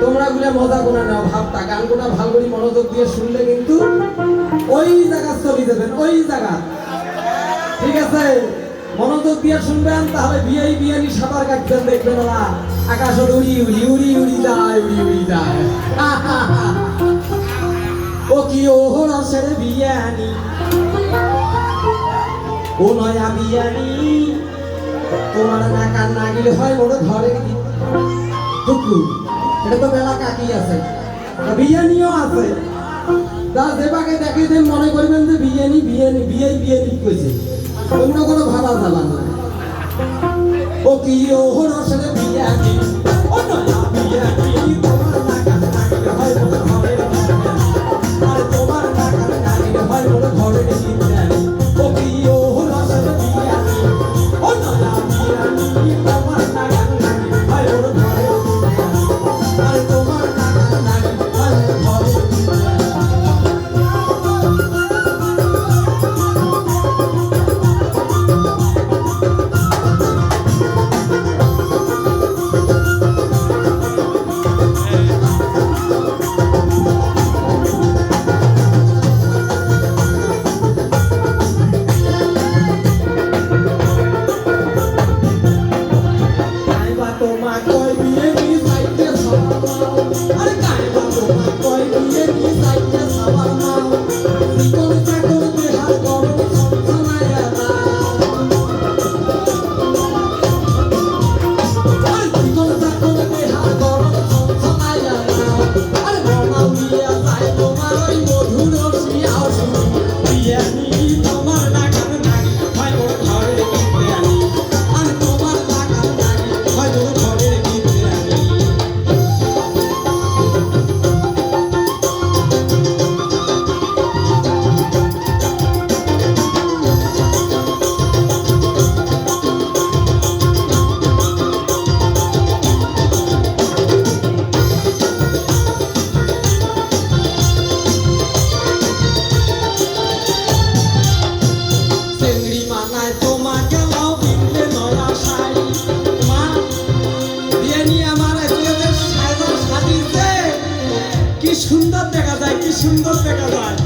তোমরা গুলো মজা করে নাও ভাবটা গানগুলা ভালো করে মনোযোগ দিয়ে শুনলে কিন্তু ওই জায়গা চলে যাবেন, ওই জায়গা। ঠিক আছে? মনোযোগ দিয়ে শুনবেন, তাহলে বিয়ে বিয়ানি সাঁতার কাটবেন দেখবেন ওরা। আকাশ উড়ি উড়ি উড়ি উড়ি যায়, উড়ি উড়ি যায়। ও কি ও রসের বিয়ানি? ও নয়া বিয়ানি, তোমার নাকার নাগিল হয় মোর ঘরে টুকু এটা তো বেলা কাকি আছে। বিয়ানিও আছে। তা যেভাবে দেখে যে মনে করবেন যে বিয়ানি বিয়ানি বিয়ে বিয়ানি কইছে কোনো ভাবা যাবা না। ও কি ও বিয়ানি Quên. সুন্দর দেখা যায় কি সুন্দর দেখা যায়।